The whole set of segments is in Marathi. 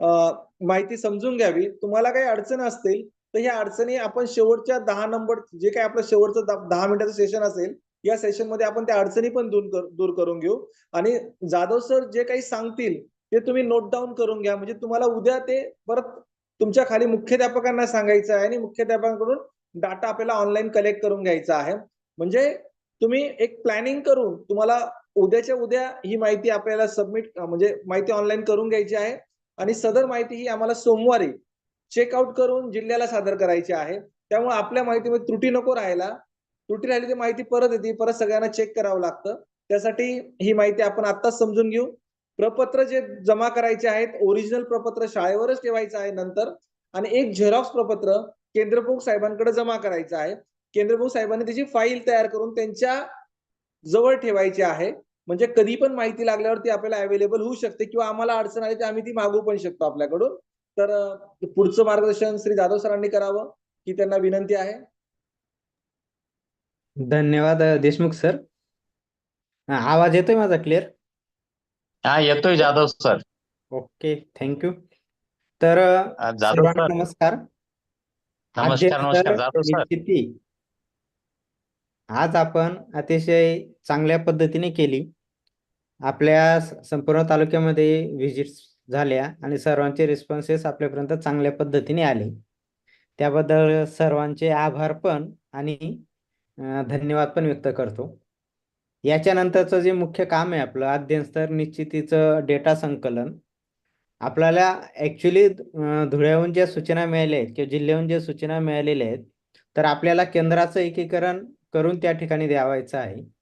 माहिती समजून घ्यावी. तुम्हाला काही अडचण असतील तर ह्या अडचणी आपण शेवटच्या दहा नंबर जे काही आपलं शेवटचं दहा मिनिटाचं सेशन असेल या सेशनमध्ये आपण त्या अडचणी पण दूर कर- दूर करून घेऊ. आणि जाधव सर जे काही सांगतील ते तुम्ही नोट डाऊन करून घ्या. म्हणजे तुम्हाला उद्या ते परत तुमच्या खाली मुख्याध्यापकांना सांगायचं आहे आणि मुख्याध्यापकांकडून डाटा आपल्याला ऑनलाईन कलेक्ट करून घ्यायचा आहे. म्हणजे तुम्ही एक प्लॅनिंग करून तुम्हाला उद्याच्या उद्या ही माहिती आपल्याला सबमिट म्हणजे माहिती ऑनलाईन करून घ्यायची आहे. आणि सदर माहिती ही आम्हाला सोमवारी चेकआउट करून जिल्ह्याला सादर करायची आहे. त्यामुळे आपल्या माहितीमध्ये त्रुटी नको राहायला. त्रुटी राहिली ती माहिती परत येते. परत सगळ्यांना चेक करावं लागतं. त्यासाठी ही माहिती आपण आत्ताच समजून घेऊ. प्रपत्र जे जमा करायचे आहेत ओरिजिनल प्रपत्र शाळेवरच ठेवायचं आहे नंतर. आणि एक झेरॉक्स प्रपत्र केंद्रप्रमुख साहेबांकडे जमा करायचं आहे. केंद्रप्रमुख साहेबांनी त्याची फाईल तयार करून त्यांच्या जवळ ठेवायची आहे. म्हणजे कधी पण माहिती लागल्यावर ती आपल्याला अवेलेबल होऊ शकते किंवा आम्हाला अडचण आली तर आम्ही ती मागवू पण शकतो आपल्याकडून. तर पुढचं मार्गदर्शन श्री जाधव सरांनी करावं ही त्यांना विनंती आहे. धन्यवाद देशमुख सर. आवाज येतोय माझा क्लिअर हा येतोय जाधव सर. ओके थँक्यू तर जाधव सर. नमस्कार. नमस्कार नमस्कार अध्यक्ष जाधव सर. निश्चिती आज आपण अतिशय चांगल्या पद्धतीने केली. आपल्या स- संपूर्ण तालुक्यामध्ये व्हिजिट झाल्या आणि सर्वांचे रिस्पॉन्सेस आपल्यापर्यंत चांगल्या पद्धतीने आले. त्याबद्दल सर्वांचे आभार पण आणि धन्यवाद पण व्यक्त करतो. याच्यानंतरचं जे मुख्य काम आहे आपलं अध्ययनस्तर निश्चितीचं डेटा संकलन. आपल्याला ॲक्च्युली धुळ्याहून ज्या सूचना मिळाल्या आहेत किंवा जिल्ह्याहून ज्या सूचना मिळालेल्या आहेत तर आपल्याला केंद्राचं एकीकरण करून त्या ठिकाणी द्यावायचं आहे.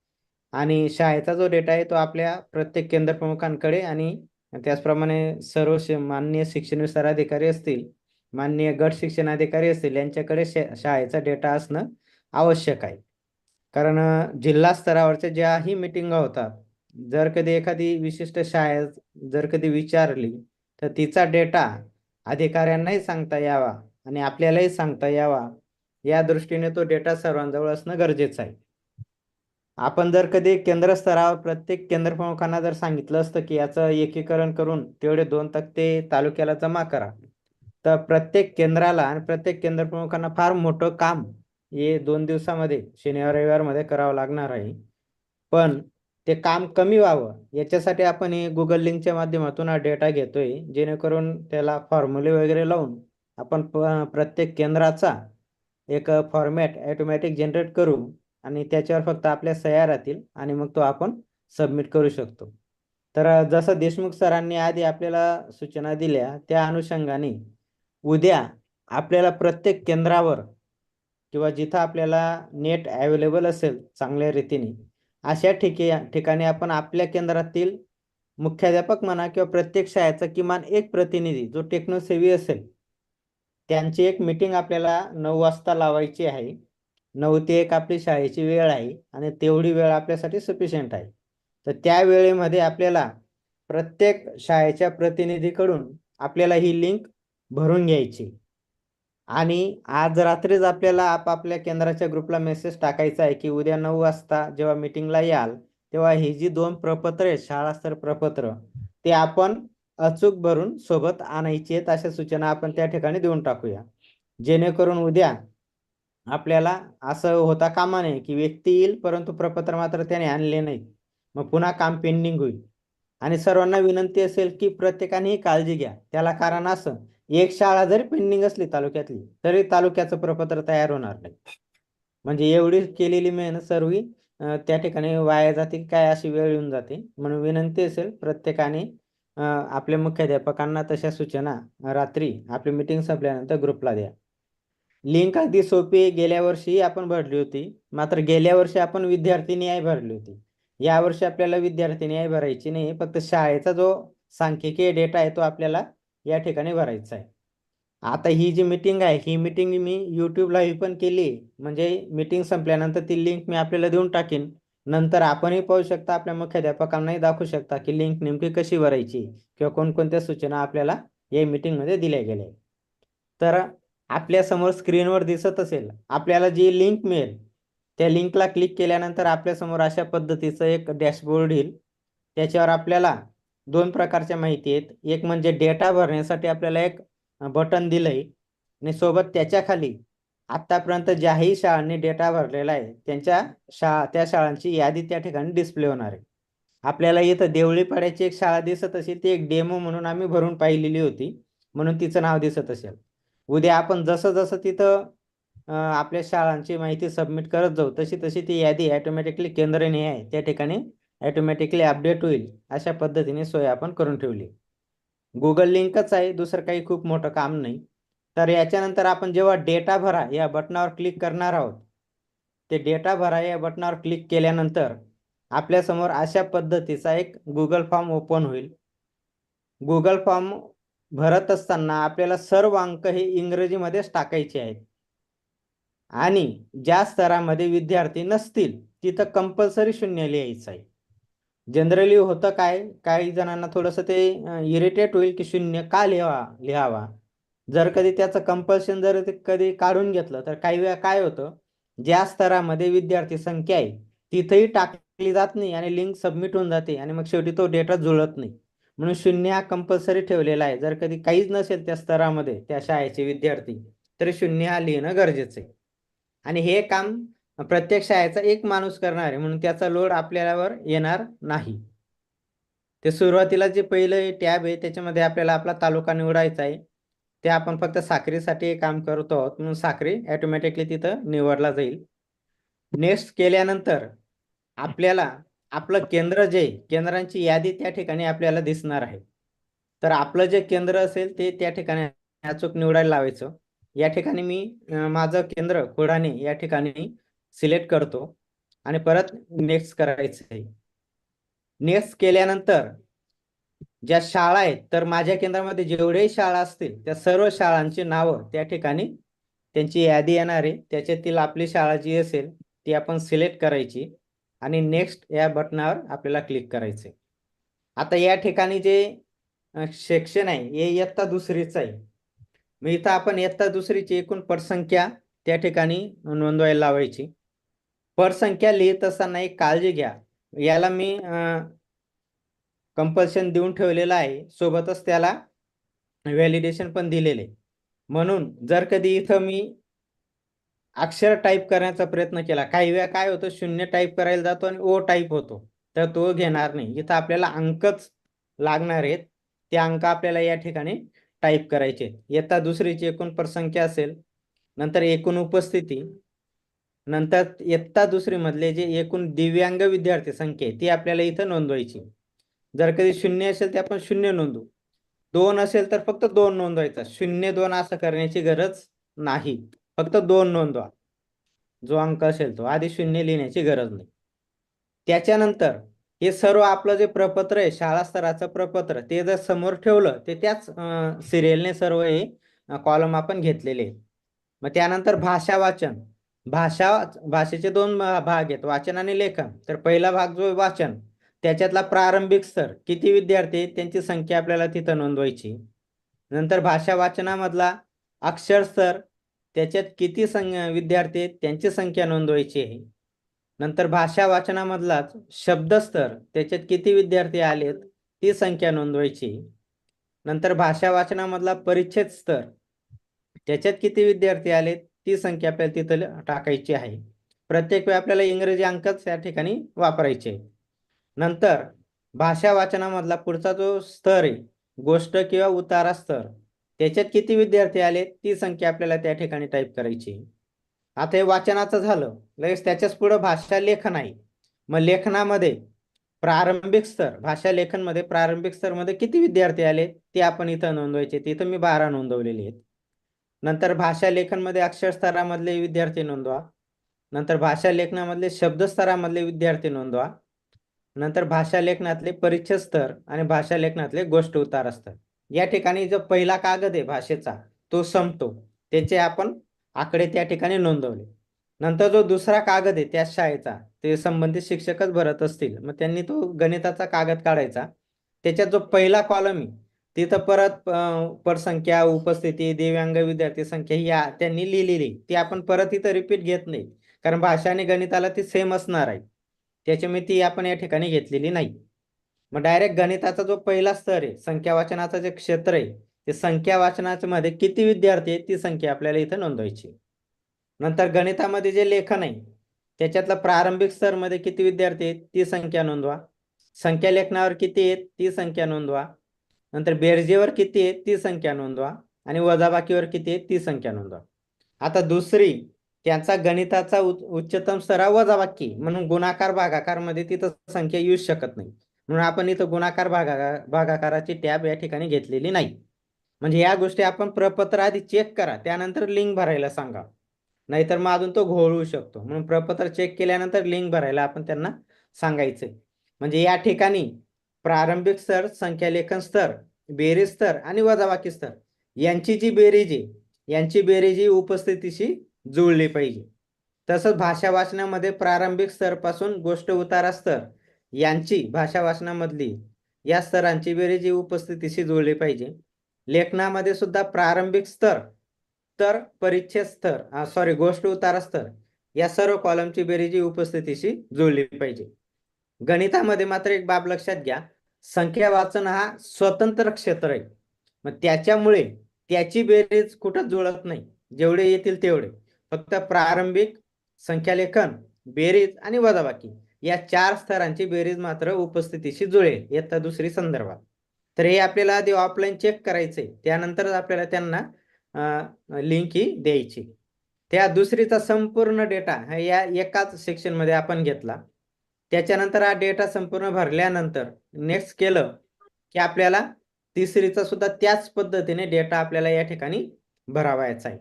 आणि शाळेचा जो डेटा आहे तो आपल्या प्रत्येक केंद्र प्रमुखांकडे आणि त्याचप्रमाणे सर्व मान्य माननीय शिक्षण विस्तार अधिकारी असतील माननीय गट शिक्षण अधिकारी असतील यांच्याकडे शा- शाळेचा डेटा असणं आवश्यक आहे. कारण जिल्हा स्तरावरच्या ज्याही मिटिंगा होतात जर कधी एखादी विशिष्ट शाळेत जर कधी विचारली तर तिचा डेटा अधिकाऱ्यांनाही सांगता यावा आणि आपल्यालाही सांगता यावा. या दृष्टीने तो डेटा सर्वांजवळ असणं गरजेचं आहे. आपण जर कधी केंद्र स्तरावर प्रत्येक केंद्र प्रमुखांना जर सांगितलं असतं की याचं एकीकरण करून तेवढे दोन तक्ते तालुक्याला जमा करा तर प्रत्येक केंद्राला आणि प्रत्येक केंद्र प्रमुखांना फार मोठं काम हे दोन दिवसामध्ये शनिवार रविवारमध्ये करावं लागणार आहे. पण ते काम कमी व्हावं याच्यासाठी आपण हे गुगल लिंकच्या माध्यमातून हा डेटा घेतोय जेणेकरून त्याला फॉर्म्युले वगैरे लावून आपण प- प्रत्येक केंद्राचा एक फॉर्मॅट ॲटोमॅटिक जनरेट करू आणि त्याच्यावर फक्त आपल्या सह्या राहतील आणि मग तो आपण सबमिट करू शकतो. तर जसं देशमुख सरांनी आधी आपल्याला सूचना दिल्या त्या अनुषंगाने उद्या आपल्याला प्रत्येक केंद्रावर किंवा जिथं आपल्याला नेट अवेलेबल असेल चांगल्या रीतीने अशा ठिके ठिकाणी आपण आपल्या केंद्रातील मुख्याध्यापक म्हणा किंवा प्रत्येक शाळेचा किमान एक प्रतिनिधी जो टेक्नोसेवी असेल त्यांची एक मीटिंग आपल्याला नऊ वाजता लावायची आहे. नऊ ते एक आपली शाळेची वेळ आहे आणि तेवढी वेळ आपल्यासाठी सफिशियंट आहे. तर त्या वेळेमध्ये आपल्याला प्रत्येक शाळेच्या प्रतिनिधीकडून आपल्याला ही लिंक भरून घ्यायची. आणि आज रात्रीच आपल्याला आपापल्या केंद्राच्या ग्रुपला मेसेज टाकायचा आहे की उद्या नऊ वाजता जेव्हा मीटिंगला याल तेव्हा ही जी दोन प्रपत्र आहेत शाळास्तर प्रपत्र ते आपण अचूक भरून सोबत आणायची आहेत अशा सूचना आपण त्या ठिकाणी देऊन टाकूया. जेणेकरून उद्या आपल्याला असं होता कामा नये की व्यक्ती येईल परंतु प्रपत्र मात्र त्याने आणले नाही. मग पुन्हा काम पेंडिंग होईल. आणि सर्वांना विनंती असेल की प्रत्येकाने काळजी घ्या. त्याला कारण असं एक शाळा जरी पेंडिंग असली तालुक्यातली तरी तालुक्याचं प्रपत्र तयार होणार नाही. म्हणजे एवढी केलेली मेहनत सर्व त्या ठिकाणी वाया जाते की काय अशी वेळ येऊन जाते. म्हणून विनंती असेल प्रत्येकाने आपल्या मुख्याध्यापकांना तशा सूचना रात्री आपली मीटिंग संपल्यानंतर ग्रुपला द्या. लिंक अगदी सोपी आहे. गेल्या वर्षी आपण भरली होती. मात्र गेल्या वर्षी आपण विद्यार्थी न्याय भरली होती. यावर्षी आपल्याला विद्यार्थी न्याय भरायची नाही. फक्त शाळेचा जो सांख्यिकीय डेटा आहे तो आपल्याला या ठिकाणी भरायचा आहे. आता ही जी मीटिंग आहे ही मीटिंग मी युट्यूब लाईव्ह पण केली. म्हणजे मीटिंग संपल्यानंतर ती लिंक मी आपल्याला देऊन टाकीन. नंतर आपणही पाहू शकता आपल्या मुख्याध्यापकांनाही दाखवू शकता की लिंक नेमकी कशी भरायची किंवा कोणकोणत्या सूचना आपल्याला या मीटिंगमध्ये दिल्या गेल्या आहेत. तर आपल्यासमोर स्क्रीनवर दिसत असेल आपल्याला जी लिंक मिळेल त्या लिंकला क्लिक केल्यानंतर आपल्यासमोर अशा पद्धतीचं एक डॅशबोर्ड येईल. त्याच्यावर आपल्याला दोन प्रकारच्या माहिती आहेत. एक म्हणजे डेटा भरण्यासाठी आपल्याला एक बटन दिलं आहे आणि सोबत त्याच्याखाली आतापर्यंत ज्याही शाळांनी डेटा भरलेला आहे त्यांच्या शाळा त्या शाळांची यादी त्या ठिकाणी डिस्प्ले होणार आहे. आपल्याला इथं देवळीपाड्याची एक शाळा दिसत असेल ती एक डेमो म्हणून आम्ही भरून पाहिलेली होती. म्हणून तिचं नाव दिसत असेल. उद्या आपण जसं जसं तिथं आपल्या शाळांची माहिती सबमिट करत जाऊ तशी तशी ती यादी ॲटोमॅटिकली केंद्राने आहे. त्या ठिकाणी ॲटोमॅटिकली अपडेट होईल अशा पद्धतीने सोय आपण करून ठेवली. गुगल लिंकच आहे दुसरं काही खूप मोठं काम नाही. तर याच्यानंतर आपण जेव्हा डेटा भरा या बटनावर क्लिक करणार आहोत. ते डेटा भरा या बटनावर क्लिक केल्यानंतर आपल्यासमोर अशा पद्धतीचा एक गुगल फॉर्म ओपन होईल. गुगल फॉर्म भरत असताना आपल्याला सर्व अंक हे इंग्रजीमध्येच टाकायचे आहेत. आणि ज्या स्तरामध्ये विद्यार्थी नसतील तिथं कंपल्सरी शून्य लिहायचं आहे. जनरली होतं काय? काही जणांना थोडंसं ते इरिटेट होईल की शून्य का लिहावा लिहावा. जर कधी त्याचं कंपल्शन जर ते कधी काढून घेतलं तर काही वेळा काय होतं? ज्या स्तरामध्ये विद्यार्थी संख्या आहे तिथेही टाकली जात नाही आणि लिंक सबमिट होऊन जाते आणि मग शेवटी तो डेटा जुळत नाही. म्हणून शून्य हा कंपल्सरी ठेवलेला आहे. जर कधी काहीच नसेल त्या स्तरामध्ये त्या शाळेचे विद्यार्थी तरी शून्य हा लिहिणं गरजेचं आहे. आणि हे काम प्रत्येक शाळेचा एक माणूस करणार आहे म्हणून त्याचा लोड आपल्यावर येणार नाही. ते सुरुवातीला जे पहिलं टॅब आहे त्याच्यामध्ये आपल्याला आपला तालुका निवडायचा आहे. ते आपण फक्त साखरीसाठी काम करतो आहोत म्हणून साखरी ऑटोमॅटिकली तिथं निवडला जाईल. नेक्स्ट केल्यानंतर आपल्याला आपलं केंद्र जे केंद्रांची यादी त्या ठिकाणी आपल्याला दिसणार आहे. तर आपलं जे केंद्र असेल ते त्या ठिकाणी अचूक निवडायला लावायचं. या ठिकाणी मी माझं केंद्र खोडाने या ठिकाणी सिलेक्ट करतो आणि परत नेक्स्ट करायचं आहे. नेक्स्ट केल्यानंतर ज्या शाळा आहेत तर माझ्या केंद्रामध्ये जेवढेही शाळा असतील त्या सर्व शाळांची नावं त्या ठिकाणी त्यांची यादी येणार आहे. त्याच्यातील आपली शाळा जी असेल ती आपण सिलेक्ट करायची. आणि नेक्स्ट या बटनावर आपल्याला क्लिक करायचे आता या ठिकाणी जे सेक्शन आहे हे इयत्ता दुसरीच आहे. मग इथं आपण इयत्ता दुसरीची एकूण पटसंख्या त्या ठिकाणी नोंदवायला लावायची. पटसंख्या लिहित असताना एक काळजी घ्या. याला मी कंपल्शन देऊन ठेवलेलं आहे. सोबतच त्याला व्हॅलिडेशन पण दिलेले म्हणून जर कधी इथं मी अक्षर टाईप करण्याचा प्रयत्न केला. काही वेळा काय होतं शून्य टाईप करायला जातो आणि ओ टाईप होतो. तर तो घेणार नाही. इथं आपल्याला अंकच लागणार आहेत. ते अंक आपल्याला या ठिकाणी टाईप करायचे. आहेत. दुसरीची एकूण प्रसंख्या असेल नंतर एकूण उपस्थिती नंतर इयत्ता दुसरी मधले जे एकूण दिव्यांग विद्यार्थी संख्या आहे ती आपल्याला इथं नोंदवायची. जर कधी शून्य असेल तर आपण शून्य नोंदवू. दोन असेल तर फक्त दोन नोंदवायचा. शून्य दोन असं करण्याची गरज नाही. फक्त दोन नोंदवा जो अंक असेल तो. आधी शून्य लिहिण्याची गरज नाही. त्याच्यानंतर हे सर्व आपलं जे प्रपत्र आहे शाळा स्तराचं प्रपत्र ते जर समोर ठेवलं ते त्याच सिरियलने सर्व हे कॉलम आपण घेतलेले मग त्यानंतर भाषा वाचन. भाषा भाषेचे दोन भाग आहेत वाचन आणि लेखन. तर पहिला भाग जो वाचन. त्याच्यातला प्रारंभिक स्तर. किती विद्यार्थी आहेत? त्यांची संख्या आपल्याला तिथं नोंदवायची. नंतर भाषा वाचनामधला अक्षर स्तर. त्याच्यात किती सं विद्यार्थी आहेत त्यांची संख्या नोंदवायची आहे. नंतर भाषा वाचनामधलाच शब्दस्तर त्याच्यात किती विद्यार्थी आलेत ती संख्या नोंदवायची नंतर भाषा वाचनामधला परिच्छेद स्तर त्याच्यात किती विद्यार्थी आलेत ती संख्या आपल्याला तिथं टाकायची आहे. प्रत्येक वेळी आपल्याला इंग्रजी अंकच या ठिकाणी वापरायचे नंतर भाषा वाचनामधला पुढचा जो स्तर आहे गोष्ट किंवा उतारा स्तर त्याच्यात किती विद्यार्थी आले? ती संख्या आपल्याला त्या ठिकाणी टाईप करायची. आता हे वाचनाचं झालं. लगेच त्याच्याच पुढं भाषा लेखन आहे. मग लेखनामध्ये प्रारंभिक स्तर भाषा लेखनमध्ये प्रारंभिक स्तरमध्ये किती विद्यार्थी आले? ते आपण इथं नोंदवायचे. तिथं मी बारा नोंदवलेले आहेत. नंतर भाषा लेखनमध्ये अक्षर स्तरामधले विद्यार्थी नोंदवा. नंतर भाषा लेखनामधले शब्द स्तरामधले विद्यार्थी नोंदवा. नंतर भाषा लेखनातले परिच्छेद स्तर आणि भाषा लेखनातले गोष्ट उतार स्तर. या ठिकाणी जो पहिला कागद आहे भाषेचा तो संपतो. त्याचे आपण आकडे त्या ठिकाणी नोंदवले. नंतर जो दुसरा कागद आहे त्या शाळेचा ते संबंधित शिक्षकच भरत असतील. मग त्यांनी तो गणिताचा कागद काढायचा. त्याच्यात जो पहिला कॉलम आहे तिथं परत परसंख्या पटसंख्या उपस्थिती दिव्यांग विद्यार्थी संख्या ही त्यांनी लिहिलेली ती आपण परत इथं रिपीट घेत नाही. कारण भाषा आणि गणिताला ती सेम असणार आहे. त्याच्यामुळे ती आपण या ठिकाणी घेतलेली नाही. मग डायरेक्ट गणिताचा जो पहिला स्तर आहे संख्या वाचनाचं जे क्षेत्र आहे ते संख्या वाचनाच्या मध्ये किती विद्यार्थी आहेत ती संख्या आपल्याला इथं नोंदवायची नंतर गणितामध्ये जे लेखन आहे त्याच्यातलं प्रारंभिक स्तरमध्ये किती विद्यार्थी आहेत ती संख्या नोंदवा. संख्या लेखनावर किती आहेत ती संख्या नोंदवा. नंतर बेरजेवर किती आहेत ती संख्या नोंदवा. आणि वजाबाकीवर किती आहेत ती संख्या नोंदवा. आता दुसरी त्यांचा गणिताचा उच्चतम स्तर वजाबाकी म्हणून गुणाकार भागाकारमध्ये तिथं संख्या येऊच शकत नाही. म्हणून आपण इथं गुणाकार भागा भागाकाराची टॅब या ठिकाणी घेतलेली नाही. म्हणजे या गोष्टी आपण प्रपत्र आधी चेक करा त्यानंतर लिंक भरायला सांगा. नाहीतर मग अजून तो घोळू शकतो. म्हणून प्रपत्र चेक केल्यानंतर लिंक भरायला आपण त्यांना सांगायचं म्हणजे या ठिकाणी प्रारंभिक स्तर संख्या लेखन स्तर बेरीज स्तर आणि वजाबाकी स्तर यांची जी बेरीज आहे यांची बेरीज ही उपस्थितीशी जुळली पाहिजे. तसंच भाषा वाचनामध्ये प्रारंभिक स्तरपासून गोष्ट उतारा स्तर यांची भाषा वाचनामधली या स्तरांची बेरीज ही उपस्थितीशी जुळली पाहिजे. लेखनामध्ये सुद्धा प्रारंभिक स्तर तर परिच्छेद स्तर सॉरी गोष्ट उतारा स्तर या सर्व कॉलमची बेरीज ही उपस्थितीशी जुळली पाहिजे. गणितामध्ये मात्र एक बाब लक्षात घ्या. संख्या वाचन हा स्वतंत्र क्षेत्र आहे. मग त्याच्यामुळे त्याची बेरीज कुठं जुळत नाही. जेवढे येतील तेवढे. फक्त प्रारंभिक संख्यालेखन बेरीज आणि वजाबाकी. या चार स्तरांची बेरीज मात्र उपस्थितीशी जुळेल. इयत्ता दुसरी संदर्भात. तर हे आपल्याला आधी ऑफलाईन चेक करायचे त्यानंतर आपल्याला त्यांना लिंक ही द्यायची. त्या दुसरीचा संपूर्ण डेटा या एकाच सेक्शनमध्ये आपण घेतला. त्याच्यानंतर हा डेटा संपूर्ण भरल्यानंतर नेक्स्ट केलं की आपल्याला तिसरीचा सुद्धा त्याच पद्धतीने डेटा आपल्याला या ठिकाणी भरावायचा आहे.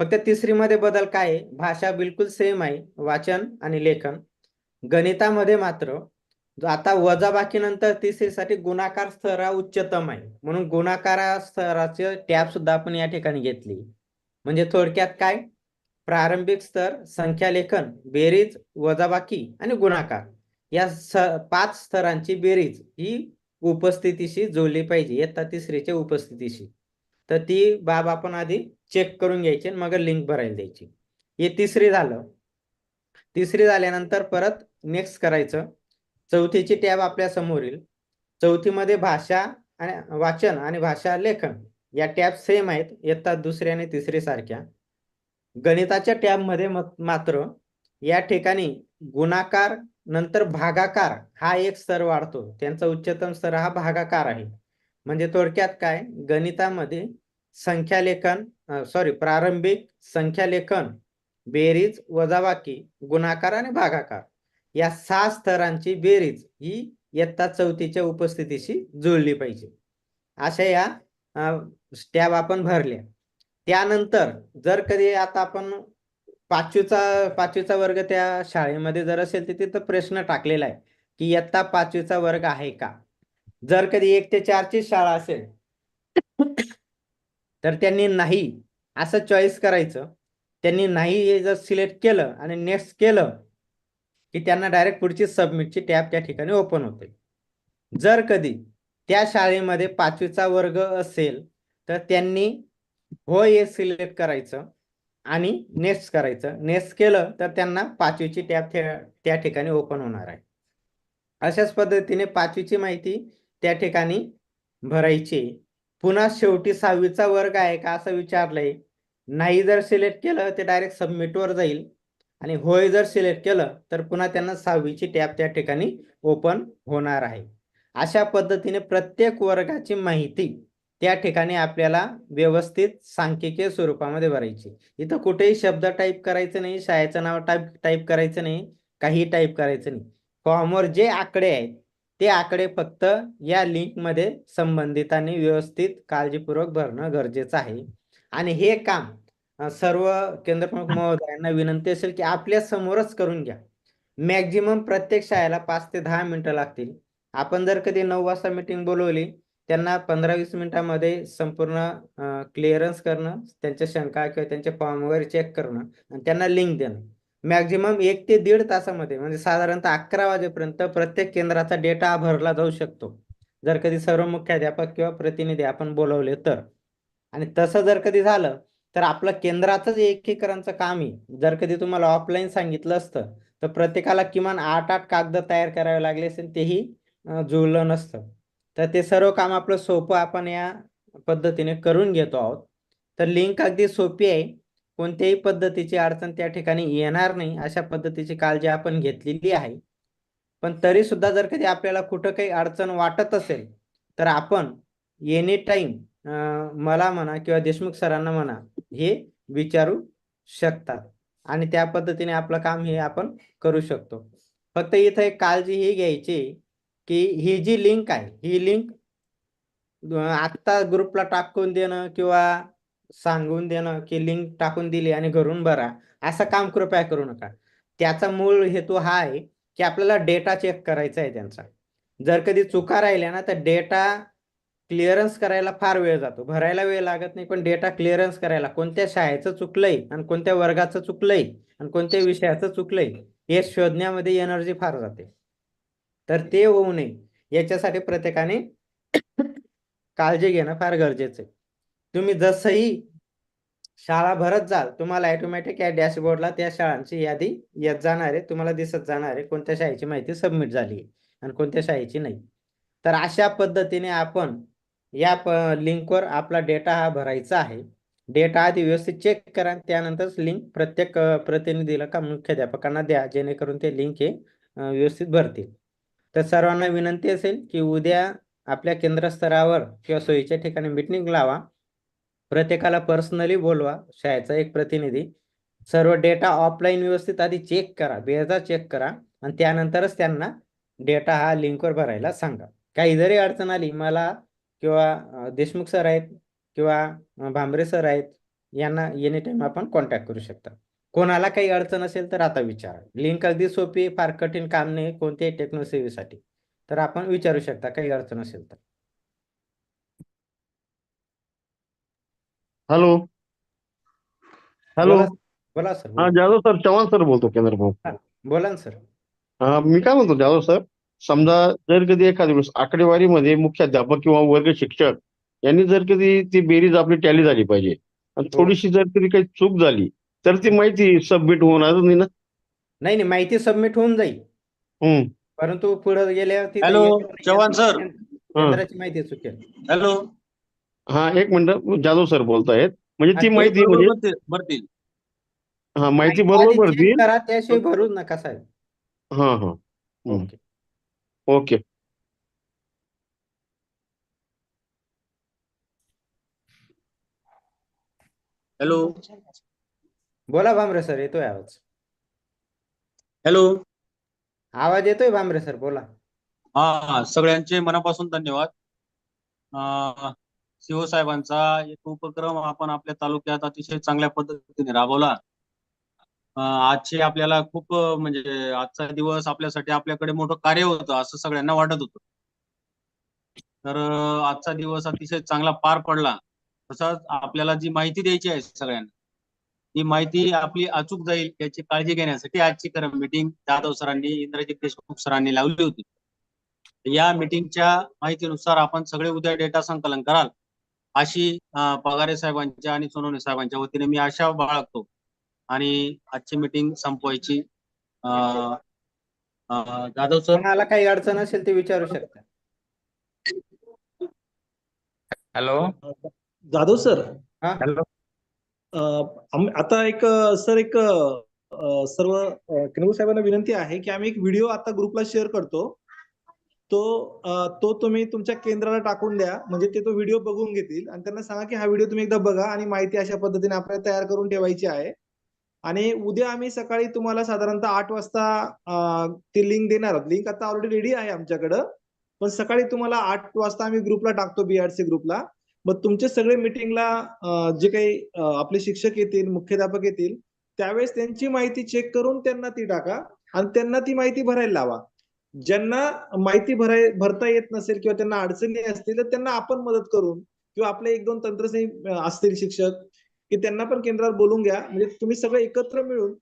फक्त तिसरीमध्ये बदल काय आहे? भाषा बिलकुल सेम आहे. वाचन आणि लेखन. गणितामध्ये मात्र आता वजाबाकीनंतर तिसरीसाठी गुणाकार स्तर हा उच्चतम आहे. म्हणून गुणाकार स्तराचे टॅब सुद्धा आपण या ठिकाणी घेतली. म्हणजे थोडक्यात काय? प्रारंभिक स्तर संख्या लेखन बेरीज वजाबाकी आणि गुणाकार. या स पाच स्तरांची बेरीज ही उपस्थितीशी जुळली पाहिजे. इयत्ता तिसरीच्या उपस्थितीशी. तर ती बाब आपण आधी चेक करून घ्यायची आणि मग लिंक भरायला द्यायची. हे तिसरी झालं. तिसरी झाल्यानंतर परत नेक्स्ट करायचं. चौथीची टॅब आपल्यासमोर येईल. चौथीमध्ये भाषा आणि वाचन आणि भाषा लेखन या टॅब सेम आहेत. येतात दुसऱ्या आणि तिसरी सारख्या. गणिताच्या टॅबमध्ये मात्र या ठिकाणी गुणाकार नंतर भागाकार हा एक स्तर वाढतो. त्यांचा उच्चतम स्तर हा भागाकार आहे. म्हणजे थोडक्यात काय? गणितामध्ये संख्या लेखन सॉरी प्रारंभिक संख्या लेखन बेरीज वजाबाकी गुणाकार आणि भागाकार. या सहा स्तरांची बेरीज ही इयत्ता चौथीच्या उपस्थितीशी जुळली पाहिजे. अशा या स्टॅब आपण भरल्या. त्यानंतर जर कधी आता आपण पाचवीचा पाचवीचा वर्ग त्या शाळेमध्ये जर असेल तर तिथं प्रश्न टाकलेला आहे की इयत्ता पाचवीचा वर्ग आहे का? जर कधी एक ते चारची शाळा असेल तर त्यांनी नाही असं चॉईस करायचं. त्यांनी नाही हे जर सिलेक्ट केलं आणि नेक्स्ट केलं की त्यांना डायरेक्ट पुढची सबमिटची टॅब त्या ठिकाणी ओपन होते. जर कधी त्या शाळेमध्ये पाचवीचा वर्ग असेल तर त्यांनी हो हे सिलेक्ट करायचं आणि नेक्स्ट करायचं. नेक्स्ट केलं तर त्यांना पाचवीची टॅब त्या ठिकाणी ओपन होणार आहे. अशाच पद्धतीने पाचवीची माहिती त्या ठिकाणी भरायची. पुन्हा शेवटी सहावीचा वर्ग आहे का असं विचारलंय. नाही जर सिलेक्ट केलं ते डायरेक्ट सबमिटवर जाईल. आणि होय जर सिलेक्ट केलं तर पुन्हा त्यांना सहावीची टॅब त्या ठिकाणी ओपन होणार आहे. अशा पद्धतीने प्रत्येक वर्गाची माहिती त्या ठिकाणी आपल्याला व्यवस्थित सांख्यिकीय स्वरूपामध्ये भरायची. इथं कुठेही शब्द टाईप करायचं नाही शाळेचं नाव टाईप टाईप करायचं नाही काही टाईप करायचं नाही. फॉर्मवर जे आकडे आहेत ते आकडे फक्त या लिंकमध्ये संबंधितांनी व्यवस्थित काळजीपूर्वक भरणं गरजेचं आहे. आणि हे काम सर्व केंद्रप्रमुख महोदयांना विनंती असेल की आपल्या समोरच करून घ्या. मॅक्झिमम प्रत्येक शाळेला पाच ते दहा मिनिटं लागतील. आपण जर कधी नऊ वाजता मीटिंग बोलवली त्यांना पंधरा वीस मिनिटांमध्ये संपूर्ण क्लिअरन्स करणं त्यांच्या शंका किंवा त्यांचे फॉर्म वगैरे चेक करणं आणि त्यांना लिंक देणं. मॅक्झिमम एक ते दीड तासामध्ये म्हणजे साधारणतः अकरा वाजेपर्यंत प्रत्येक केंद्राचा डेटा भरला जाऊ शकतो. जर कधी सर्व मुख्याध्यापक किंवा प्रतिनिधी आपण बोलवले तर. आणि तसं जर कधी झालं तर आपलं केंद्राचंच एकीकरणचं काम आहे. जर कधी तुम्हाला ऑफलाईन सांगितलं असतं तर प्रत्येकाला किमान आठ आठ कागद तयार करावे लागले असेल तेही जुळलं नसतं. तर ते सर्व काम आपलं सोपं आपण या पद्धतीने करून घेतो आहोत. तर लिंक अगदी सोपी आहे. कोणत्याही पद्धतीची अडचण त्या ठिकाणी येणार नाही अशा पद्धतीची काळजी आपण घेतलेली आहे. पण तरी सुद्धा जर कधी आपल्याला कुठं काही अडचण वाटत असेल तर आपण एनी टाईम मला म्हणा किंवा देशमुख सरांना म्हणा हे विचारू शकतात. आणि त्या पद्धतीने आपलं काम हे आपण करू शकतो. फक्त इथं एक काळजी ही घ्यायची की ही जी लिंक आहे ही लिंक आत्ता ग्रुपला टाकून देणं किंवा सांगून देणं की लिंक टाकून दिली आणि घरून भरा असं काम कृपया करू नका. त्याचा मूळ हेतू हा आहे की आपल्याला डेटा चेक करायचा आहे त्यांचा. जर कधी चुका राहिल्या ना तर डेटा क्लिअरन्स करायला फार वेळ जातो. भरायला वेळ लागत नाही पण डेटा क्लिअरन्स करायला. कोणत्या शाळेचं चुकलंय आणि कोणत्या वर्गाचं चुकलंय आणि कोणत्या विषयाचं चुकलंय हे शोधण्यामध्ये एनर्जी फार जाते. तर ते होऊ नये. याच्यासाठी प्रत्येकाने काळजी घेणं फार गरजेचं आहे. तुम्ही जसंही शाळा भरत जाल तुम्हाला ऑटोमॅटिक या डॅशबोर्डला त्या शाळांची यादी येत जाणार आहे तुम्हाला दिसत जाणार आहे कोणत्या शाळेची माहिती सबमिट झाली आहे आणि कोणत्या शाळेची नाही. तर अशा पद्धतीने आपण या प लिंकवर आपला डेटा हा भरायचा आहे. डेटा आधी व्यवस्थित चेक करा आणि त्यानंतरच लिंक प्रत्येक प्रतिनिधीला का मुख्याध्यापकांना द्या जेणेकरून ते लिंक हे व्यवस्थित भरतील. तर सर्वांना विनंती असेल की उद्या आपल्या केंद्रस्तरावर किंवा सोयीच्या ठिकाणी मिटिंग लावा. प्रत्येकाला पर्सनली बोलवा शाळेचा एक प्रतिनिधी. सर्व डेटा ऑफलाईन व्यवस्थित आधी चेक करा बेरजा चेक करा आणि त्यानंतरच त्यांना डेटा हा लिंकवर भरायला सांगा. काही जरी अडचण आली मला किंवा देशमुख सर आहेत किंवा भांबरे सर आहेत यांना एनी टाइम आपण कॉन्टॅक्ट करू शकता. कोणाला काही अडचण असेल तर आता विचारा. लिंक अगदी सोपी फार कठीण काम नाही कोणत्याही टेक्नो सेवेसाठी तर आपण विचारू शकता काही अडचण असेल तर. हॅलो हॅलो बोला सर हा जाधव सर चव्हाण सर बोलतो केंद्र प्रमुख बोला ना सर. मी काय म्हणतो जाधव सर? समजा जर कधी एखाद्या वेळेस आकडेवारीमध्ये मुख्याध्यापक किंवा वर्ग शिक्षक यांनी जर कधी ती बेरीज आपली टॅली झाली पाहिजे आणि हो. थोडीशी जर कधी काही चूक झाली तर ती माहिती सबमिट होणार नाही ना? नाही नाही माहिती सबमिट होऊन जाईल. हम्म. परंतु पुढे गेल्यावर तिथे हॅलो, चव्हाण सर. केंद्राची माहिती चुकेल. हॅलो. हा एक मिनिट जाधव सर बोलतायत. म्हणजे ती माहिती म्हणजे भरतील- हा माहिती बरोबर भरतील. करा त्याशिवाय भरूच नका साहेब. हा हा. ओके. ओके हॅलो बोला भामरे सर येतोय आवाज. हॅलो आवाज येतोय भामरे सर बोला. हा सगळ्यांचे मनापासून धन्यवाद. सीओ साहेबांचा एक उपक्रम आपण आपल्या तालुक्यात अतिशय चांगल्या पद्धतीने राबवला. आजचे आपल्याला खूप म्हणजे आजचा दिवस आपल्यासाठी आपल्याकडे मोठं कार्य होतं असं सगळ्यांना वाटत होतं. तर आजचा दिवस अतिशय चांगला पार पडला. तसाच आपल्याला जी माहिती द्यायची आहे सगळ्यांना ती माहिती आपली अचूक जाईल याची काळजी घेण्यासाठी आजची खरं मीटिंग जाधव सरांनी इंद्रजित देशमुख सरांनी लावली होती. या मिटिंगच्या माहितीनुसार आपण सगळे उद्या डेटा संकलन कराल अशी पगारे साहेबांच्या आणि सोनवणे साहेबांच्या वतीने मी आशा बाळगतो. आणि आजची मीटिंग संपवायची. अं, अं, जाधव सर कोणाला काही अडचण असेल ते विचारू शकता. हॅलो जाधव सर हा? हॅलो अं, आम- आता एक अं, सर एक अं, सर्व अं, किनवू साहेबांना विनंती आहे की आम्ही एक व्हिडिओ आता ग्रुपला शेअर करतो. तो अं, तो तुम्ही तुमच्या केंद्राला टाकून द्या. म्हणजे ते तो व्हिडिओ बघून घेतील. आणि त्यांना सांगा की हा व्हिडिओ तुम्ही एकदा बघा आणि माहिती अशा पद्धतीने आपल्याला तयार करून ठेवायची आहे. आणि उद्या आम्ही सकाळी तुम्हाला साधारणतः आठ वाजता ती लिंक देणार आहोत. लिंक आता ऑलरेडी रेडी आहे आमच्याकडं. पण सकाळी तुम्हाला आठ वाजता आम्ही ग्रुपला टाकतो बीआरसी ग्रुपला मग तुमचे सगळे मिटिंगला जे काही आपले शिक्षक येतील मुख्याध्यापक येतील त्यावेळेस त्यांची माहिती चेक करून त्यांना ती टाका आणि त्यांना ती माहिती भरायला लावा. ज्यांना माहिती भराय भरता येत नसेल किंवा त्यांना अडचणी असतील तर त्यांना आपण मदत करून किंवा आपले एक दोन तंत्रज्ञ असतील शिक्षक की त्यांना पण केंद्रावर बोलून घ्या. म्हणजे तुम्ही सगळे एकत्र मिळून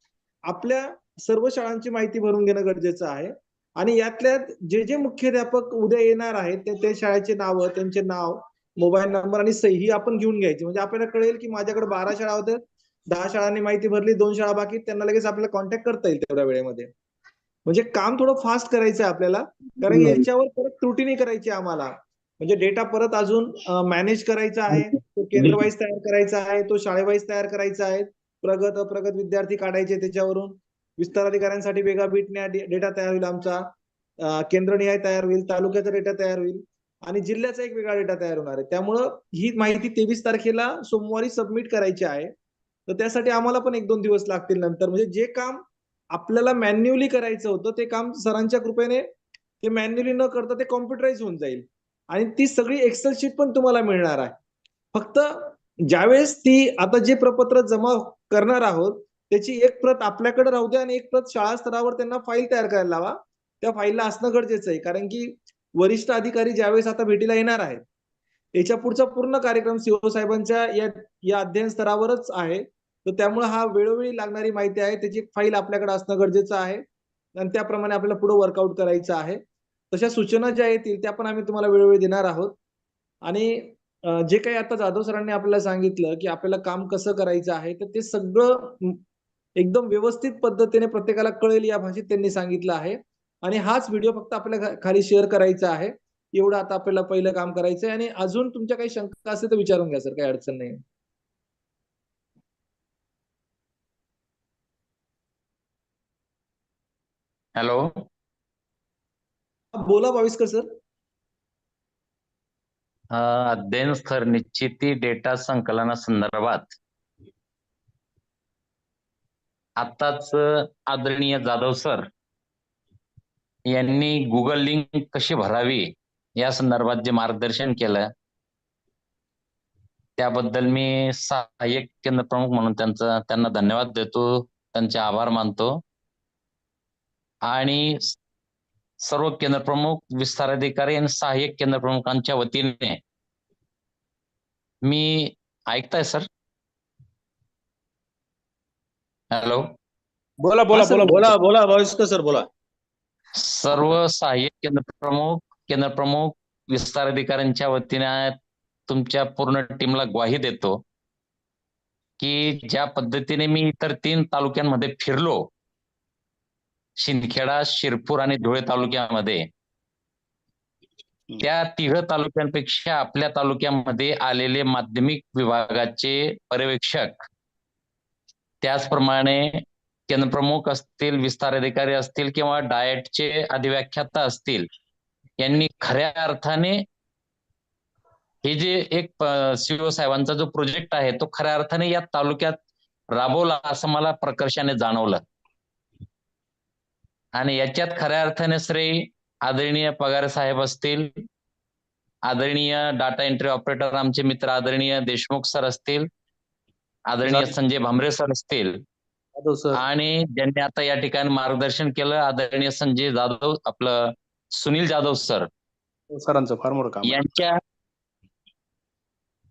आपल्या सर्व शाळांची माहिती भरून घेणं गरजेचं आहे. आणि यातल्यात जे जे मुख्याध्यापक उद्या येणार आहेत ते त्या शाळेचे नावं त्यांचे नाव मोबाईल नंबर आणि सही ही आपण घेऊन घ्यायची. म्हणजे आपल्याला कळेल की माझ्याकडे बारा शाळा होत्या दहा शाळांनी माहिती भरली दोन शाळा बाकी त्यांना लगेच आपल्याला कॉन्टॅक्ट करता येईल तेवढ्या वेळेमध्ये. म्हणजे काम थोडं फास्ट करायचं आहे आपल्याला. कारण. याच्यावर परत त्रुटी नाही करायची आम्हाला. म्हणजे डेटा परत अजून मॅनेज करायचा आहे तो केंद्र वाईज तयार करायचा आहे तो शाळेवाईज तयार करायचा आहे प्रगत अप्रगत विद्यार्थी काढायचे त्याच्यावरून. विस्तार अधिकाऱ्यांसाठी वेगळा बीट डेटा तयार होईल आमचा. केंद्रनिहाय तयार होईल तालुक्याचा डेटा तयार होईल आणि जिल्ह्याचा एक वेगळा डेटा तयार होणार आहे. त्यामुळं ही माहिती तेवीस तारखेला सोमवारी सबमिट करायची आहे. तर त्यासाठी आम्हाला पण एक दोन दिवस लागतील नंतर. म्हणजे जे काम आपल्याला मॅन्युअली करायचं होतं ते काम सरांच्या कृपेने ते मॅन्युअली न करता ते कॉम्प्युटराईज होऊन जाईल. आणि ती सगळी एक्सेल शीट पण तुम्हाला मिळणार आहे. फक्त ज्यावेळेस ती आता जे प्रपत्र जमा करणार आहोत त्याची एक प्रत आपल्याकडे राहू द्या आणि एक प्रत शाळा स्तरावर त्यांना फाईल तयार करायला लावा. त्या फाईलला असणं गरजेचं आहे. कारण की वरिष्ठ अधिकारी ज्यावेळेस आता भेटीला येणार आहेत याच्या पुढचा पूर्ण कार्यक्रम सीओ साहेबांच्या या या अध्ययन स्तरावरच आहे. तर त्यामुळे हा वेळोवेळी लागणारी माहिती आहे. त्याची एक फाईल आपल्याकडे असणं गरजेचं आहे. आणि त्याप्रमाणे आपल्याला पुढे वर्कआउट करायचं आहे. तशा सूचना ज्या येतील त्या पण आम्ही तुम्हाला वेळोवेळी देणार आहोत. आणि जे काही आता जाधव सरांनी आपल्याला सांगितलं की आपल्याला काम कसं करायचं आहे तर ते सगळं एकदम व्यवस्थित पद्धतीने प्रत्येकाला कळेल या भाषेत त्यांनी सांगितलं आहे. आणि हाच व्हिडिओ फक्त आपल्या खाली शेअर करायचा आहे. एवढं आता आपल्याला पहिलं काम करायचं आहे. आणि अजून तुमच्या काही शंका असेल तर विचारून घ्या सर काही अडचण नाही. हॅलो. बोला भाविस्कर सर. अध्ययन स्तर निश्चिती डेटा संकलना संदर्भात. आताच आदरणीय जाधव सर यांनी गुगल लिंक कशी भरावी या संदर्भात जे मार्गदर्शन केलं त्याबद्दल मी सहाय्यक केंद्र प्रमुख म्हणून त्यांचा त्यांना धन्यवाद देतो त्यांचे आभार मानतो. आणि सर्व केंद्र प्रमुख विस्तार अधिकारी आणि सहाय्यक केंद्र प्रमुखांच्या वतीने. मी ऐकताय सर? हॅलो? बोला बोला बोला बोला बोला भाविस्कर सर बोला. सर्व सहाय्यक केंद्र प्रमुख केंद्र प्रमुख विस्तार अधिकाऱ्यांच्या वतीने तुमच्या पूर्ण टीमला ग्वाही देतो की ज्या पद्धतीने मी इतर तीन तालुक्यांमध्ये फिरलो शिंदखेडा शिरपूर आणि धुळे तालुक्यामध्ये. त्या तिघ तालुक्यांपेक्षा आपल्या तालुक्यामध्ये आलेले माध्यमिक विभागाचे पर्यवेक्षक त्याचप्रमाणे केंद्रप्रमुख असतील विस्तार अधिकारी असतील किंवा डाएटचे अधिव्याख्याता असतील यांनी खऱ्या अर्थाने हे जे एक सीओ साहेबांचा जो प्रोजेक्ट आहे तो खऱ्या अर्थाने या तालुक्यात राबवला असं मला प्रकर्षाने जाणवलं. आणि याच्यात खऱ्या अर्थाने श्रेय आदरणीय पगार साहेब असतील आदरणीय डाटा एंट्री ऑपरेटर आमचे मित्र आदरणीय देशमुख सर असतील आदरणीय संजय भामरे सर असतील. आणि ज्यांनी आता या ठिकाणी मार्गदर्शन केलं आदरणीय संजय जाधव आपलं सुनील जाधव सर सरांचं फार मोठं. यांच्या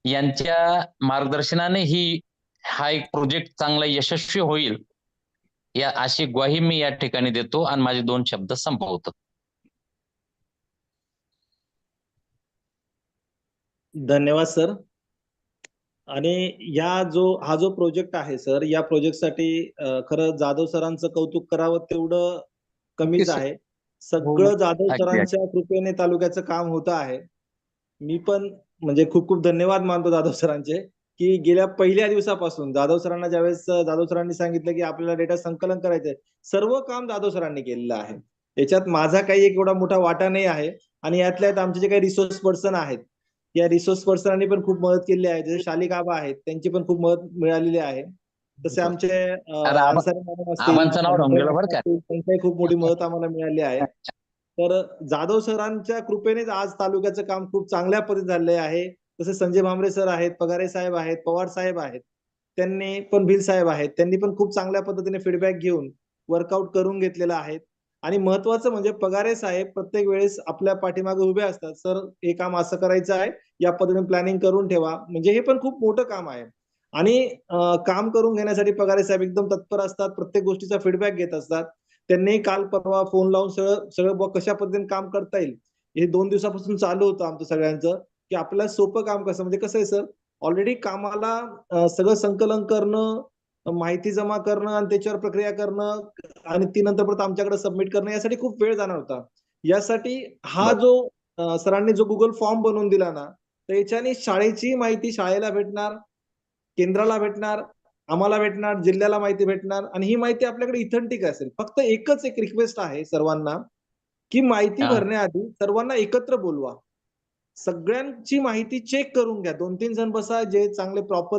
यांच्या मार्गदर्शनाने ही हा एक प्रोजेक्ट चांगला यशस्वी होईल. या अशी ग्वाही मी या ठिकाणी देतो आणि माझे दोन शब्द संपवतो. धन्यवाद सर. आणि या जो हा जो प्रोजेक्ट आहे सर या प्रोजेक्टसाठी खरं जाधव सरांचं कौतुक करावं तेवढं कमीच. आहे. सगळं जाधव. सरांच्या कृपेने तालुक्याचं काम होतं आहे. मी पण म्हणजे खूप खूप धन्यवाद मानतो जाधव सरांचे. की गेल्या पहिल्या दिवसापासून जाधव सरांना ज्यावेळेस जाधव सरांनी सांगितलं की आपल्याला डेटा संकलन करायचंय सर्व काम जाधव सरांनी केलेलं आहे. याच्यात माझा काही एक एवढा मोठा वाटा नाही आहे आणि यातल्या यात आमचे जे काही रिसोर्स पर्सन आहेत या रिसोर्स पर्सनांनी पण खूप मदत केली आहे. जसे शालिक आबा आहेत त्यांची पण खूप मदत मिळालेली आहे. तसे आमचे त्यांच्याही खूप मोठी मदत आम्हाला मिळाली आहे. तर जाधव सरांच्या कृपेनेच आज तालुक्याचं काम खूप चांगल्या पद्धतीने झालेलं आहे. जसे संजय भामरे सर आहेत पगारे साहेब आहेत पवार साहेब आहेत त्यांनी पण भिल साहेब आहेत त्यांनी पण खूप चांगल्या पद्धतीने फीडबॅक घेऊन वर्कआउट करून घेतलेलं आहे आणि महत्वाचं म्हणजे पगारे साहेब प्रत्येक वेळेस आपल्या पाठीमागे उभे असतात. सर हे काम असं करायचं आहे या पद्धतीने प्लॅनिंग करून ठेवा. म्हणजे हे पण खूप मोठं काम आहे. आणि काम करून घेण्यासाठी पगारे साहेब एकदम तत्पर असतात प्रत्येक गोष्टीचा फीडबॅक घेत असतात. त्यांनी काल परवा फोन लावून सगळं सगळं कशा पद्धतीने काम करता येईल हे दोन दिवसापासून चालू होतं आमचं सगळ्यांचं. की आपल्याला सोपं काम कसं म्हणजे कसं आहे सर ऑलरेडी कामाला सगळं संकलन करणं माहिती जमा करणं आणि त्याच्यावर प्रक्रिया करणं आणि ती नंतर परत आमच्याकडे सबमिट करणं यासाठी खूप वेळ जाणार होता यासाठी हा. जो सरांनी जो गुगल फॉर्म बनवून दिला ना तर याच्याने शाळेची माहिती शाळेला भेटणार केंद्राला भेटणार आम्हाला भेटणार जिल्ह्याला माहिती भेटणार आणि ही माहिती आपल्याकडे इथंटिक असेल फक्त एकच एक रिक्वेस्ट आहे सर्वांना की माहिती. भरण्याआधी सर्वांना एकत्र बोलवा सगळ्यांची माहिती चेक करून घ्या. दोन तीन जण बसा जे चांगले प्रॉपर